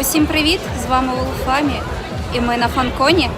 Усім привіт! З вами Улфамі, і ми на фанконі.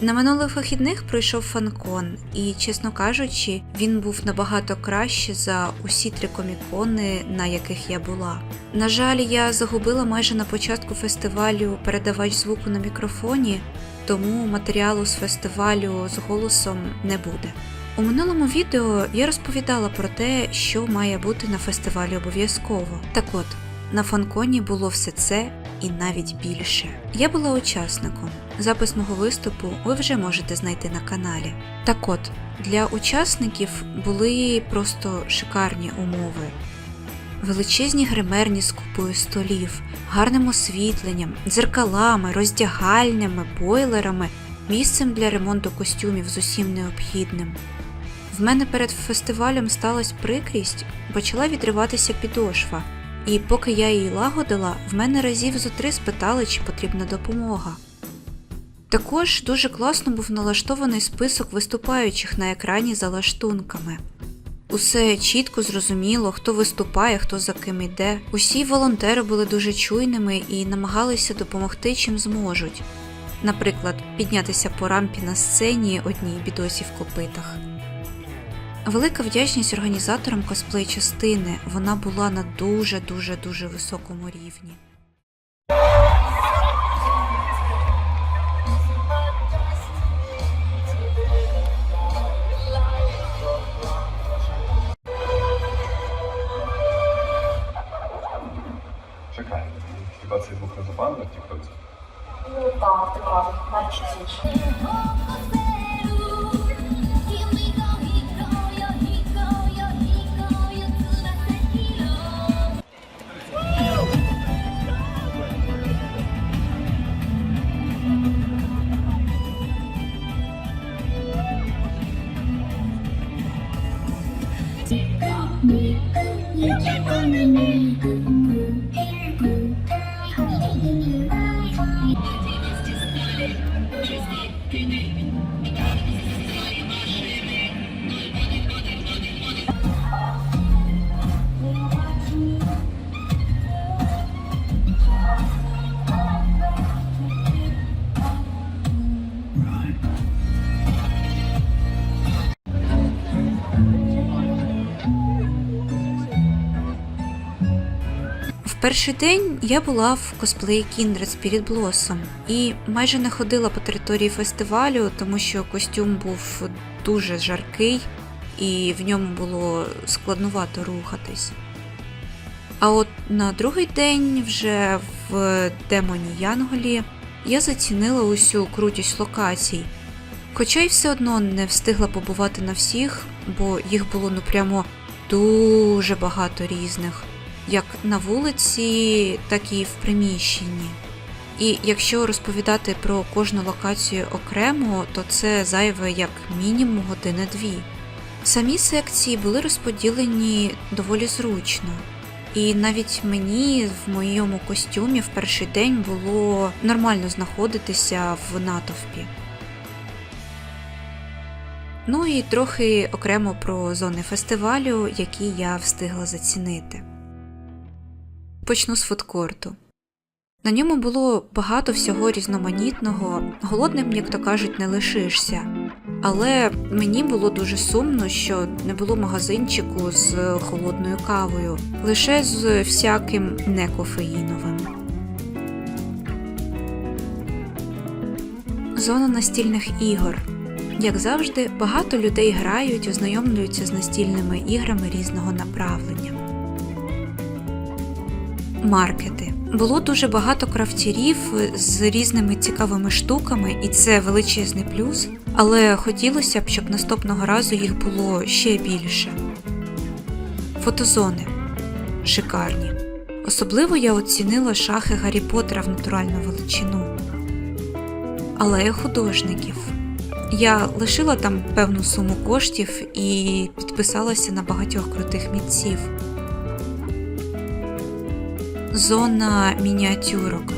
На минулих вихідних пройшов фанкон, і, чесно кажучи, він був набагато краще за усі три комікони, на яких я була. На жаль, я загубила майже на початку фестивалю передавач звуку на мікрофоні, тому матеріалу з фестивалю з голосом не буде. У минулому відео я розповідала про те, що має бути на фестивалі обов'язково. Так от, на фанконі було все це і навіть більше. Я була учасником. Запис мого виступу ви вже можете знайти на каналі. Так от, для учасників були просто шикарні умови. Величезні гримерні з купою столів, гарним освітленням, дзеркалами, роздягальнями, бойлерами, місцем для ремонту костюмів з усім необхідним. В мене перед фестивалем сталася прикрість, почала відриватися підошва, і поки я її лагодила, в мене разів зо три спитали, чи потрібна допомога. Також дуже класно був налаштований список виступаючих на екрані за лаштунками. Усе чітко зрозуміло, хто виступає, хто за ким йде. Усі волонтери були дуже чуйними і намагалися допомогти чим зможуть. Наприклад, піднятися по рампі на сцені одній бідосі в копитах. Велика вдячність організаторам косплей частини. Вона була на дуже дуже дуже високому рівні. Чекай, хіба цей звук не запали на тіктоці? Ну так, така найчастіше. В перший день я була в косплеї Kindred Spirit Blossom і майже не ходила по території фестивалю, тому що костюм був дуже жаркий і в ньому було складнувато рухатись. А от на другий день, вже в демоні Янголі, я зацінила усю крутість локацій. Хоча й все одно не встигла побувати на всіх, бо їх було ну прямо дуже багато різних як на вулиці, так і в приміщенні. І якщо розповідати про кожну локацію окремо, то це зайве як мінімум години-дві. Самі секції були розподілені доволі зручно. І навіть мені в моєму костюмі в перший день було нормально знаходитися в натовпі. Ну і трохи окремо про зони фестивалю, які я встигла зацінити. Почну з фудкорту. На ньому було багато всього різноманітного, голодним, як то кажуть, не лишишся. Але мені було дуже сумно, що не було магазинчику з холодною кавою, лише з всяким некофеїновим. Зона настільних ігор. Як завжди, багато людей грають, ознайомлюються з настільними іграми різного направлення маркети. Було дуже багато крафтірів з різними цікавими штуками, і це величезний плюс. Але хотілося б, щоб наступного разу їх було ще більше. Фотозони шикарні. Особливо я оцінила шахи Гаррі Поттера в натуральну величину. Алея художників. Я лишила там певну суму коштів і підписалася на багатьох крутих мітців зона мініатюрок.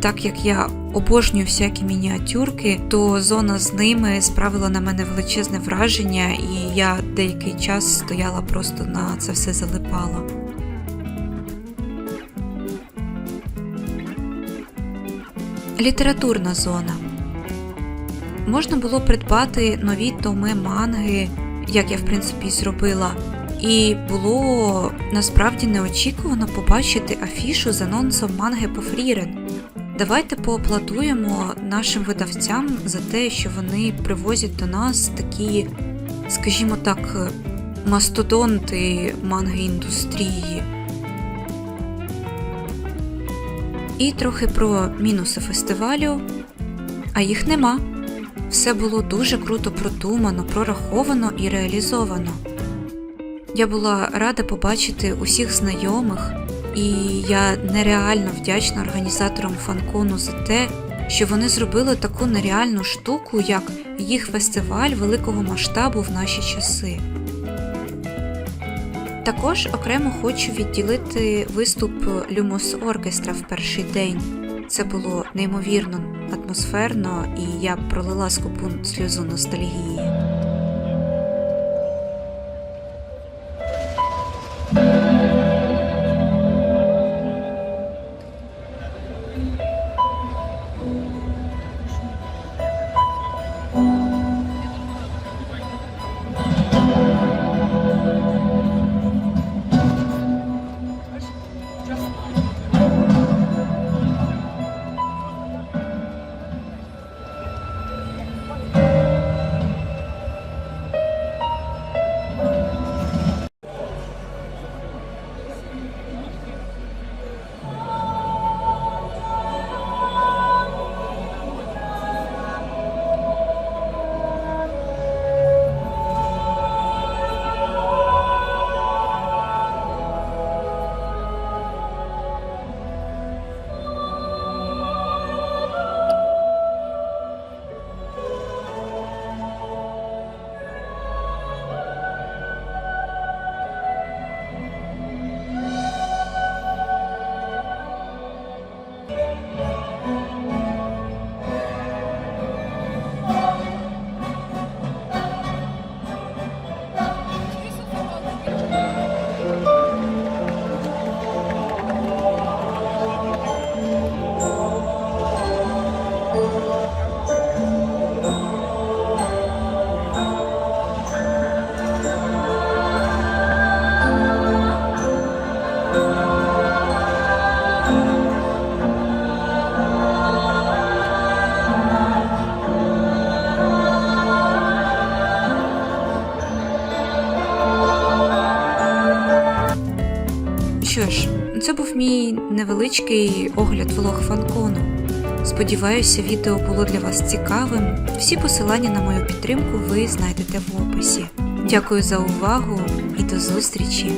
Так як я обожнюю всякі мініатюрки, то зона з ними справила на мене величезне враження, і я деякий час стояла просто на це все залипала. Літературна зона. Можна було придбати нові томи манги, як я в принципі зробила. І було насправді неочікувано побачити афішу з анонсом манги по Фрірен. Давайте поаплодуємо нашим видавцям за те, що вони привозять до нас такі, скажімо так, мастодонти манги індустрії. І трохи про мінуси фестивалю, а їх нема. Все було дуже круто продумано, прораховано і реалізовано. Я була рада побачити усіх знайомих, і я нереально вдячна організаторам фанкону за те, що вони зробили таку нереальну штуку, як їх фестиваль великого масштабу в наші часи. Також окремо хочу відділити виступ Люмос Оркестра в перший день. Це було неймовірно атмосферно, і я пролила скупу сльозу ностальгії. Мій невеличкий огляд влог фанкону. Сподіваюся, відео було для вас цікавим. Всі посилання на мою підтримку ви знайдете в описі. Дякую за увагу і до зустрічі!